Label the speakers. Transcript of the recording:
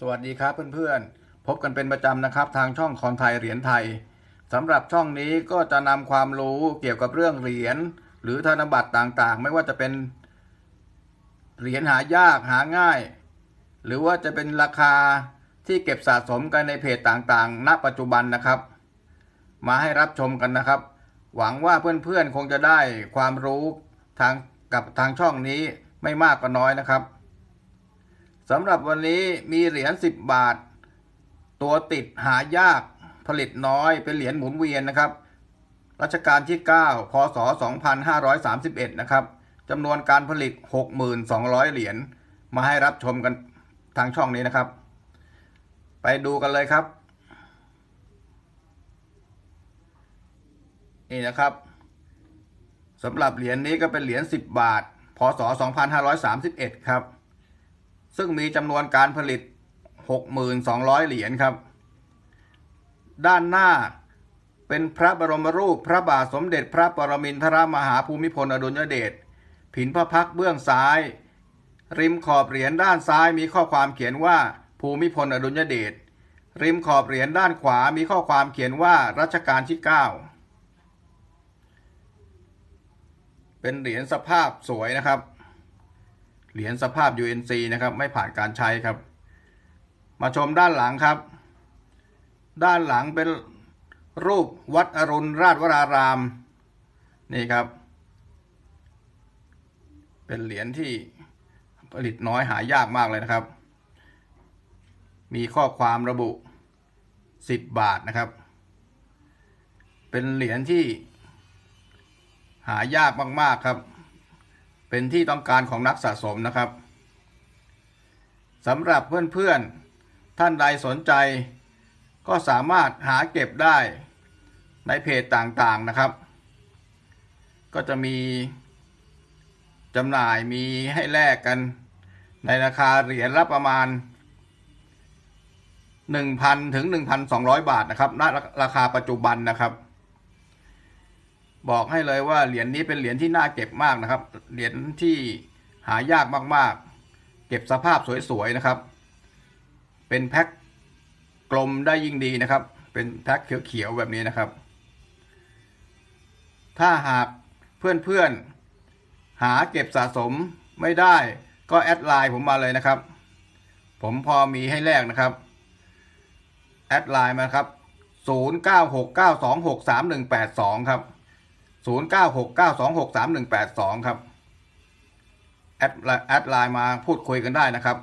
Speaker 1: สวัสดีครับเพื่อนๆ พบกันเป็นประจำนะครับทางช่องคอนไทยเหรียญไทยสำหรับช่องนี้ก็จะนำความรู้เกี่ยวกับเรื่องเหรียญหรือธนบัตรต่างๆ ไม่ว่าจะเป็นเหรียญหายากหาง่าย หรือว่าจะเป็นราคาที่เก็บสะสมกันในเพจต่างๆ ณ ปัจจุบันนะครับ มาให้รับชมกันนะครับ หวังว่าเพื่อนๆคงจะได้ความรู้ทางกับทางช่องนี้ไม่มากก็น้อยนะครับ สำหรับวันนี้มีเหรียญ10 บาท ตัวติดหายากผลิตน้อยเป็นเหรียญหมุนเวียนนะครับรัชกาลที่ 9 พศ 2531 นะครับจำนวนการผลิต 6,200 เหรียญมาให้รับชมกันทางช่องนี้นะครับ ไปดูกันเลยครับ นี่นะครับสำหรับเหรียญนี้ก็เป็นเหรียญ 10 บาท พศ 2531 ครับ ซึ่งมีจำนวนการผลิต 6,200 เหรียญครับ ด้านหน้าเป็นพระบรมรูปพระบาทสมเด็จพระปรมินทรมหาภูมิพลอดุลยเดชผินพระพักเบื้องซ้าย ริมขอบเหรียญด้านซ้ายมีข้อความเขียนว่าภูมิพลอดุลยเดชริมขอบเหรียญด้านขวามีข้อความเขียนว่ารัชกาลที่ 9 เป็นเหรียญสภาพสวยนะครับ เหรียญสภาพ UNC นะครับ ไม่ผ่านการใช้ครับ มาชมด้านหลังครับ ด้านหลังเป็นรูปวัดอรุณราชวราราม นี่ครับ เป็นเหรียญที่ผลิตน้อยหายากมากเลยนะครับ มีข้อความระบุ 10 บาทนะครับ เป็นเหรียญที่หายากมาก ๆ ครับ เป็นที่ต้องการของนักสะสมนะครับสำหรับเพื่อนๆ ท่านใดสนใจ ก็สามารถหาเก็บได้ในเพจต่างๆนะครับ ก็จะมีจำหน่ายมีให้แลกกันในราคาเหรียญละประมาณ 1,000 ถึง 1,200 บาทนะครับณราคาปัจจุบันนะครับ บอกให้เลยว่าเหรียญนี้เป็นเหรียญที่น่าเก็บมากนะครับ เหรียญที่หายากมากๆ เก็บสภาพสวยๆนะครับ เป็นแพ็คกลมได้ยิ่งดีนะครับ เป็นแพ็คเขียวๆแบบนี้นะครับ ถ้าหากเพื่อนๆหาเก็บสะสมไม่ได้ก็แอดไลน์ผมมาเลยนะครับ ผมพอมีให้แลกนะครับ แอดไลน์มาครับ 0969263182 ครับ 0969263182ครับ แอดแอดไลน์มาพูดคุยกันได้นะครับ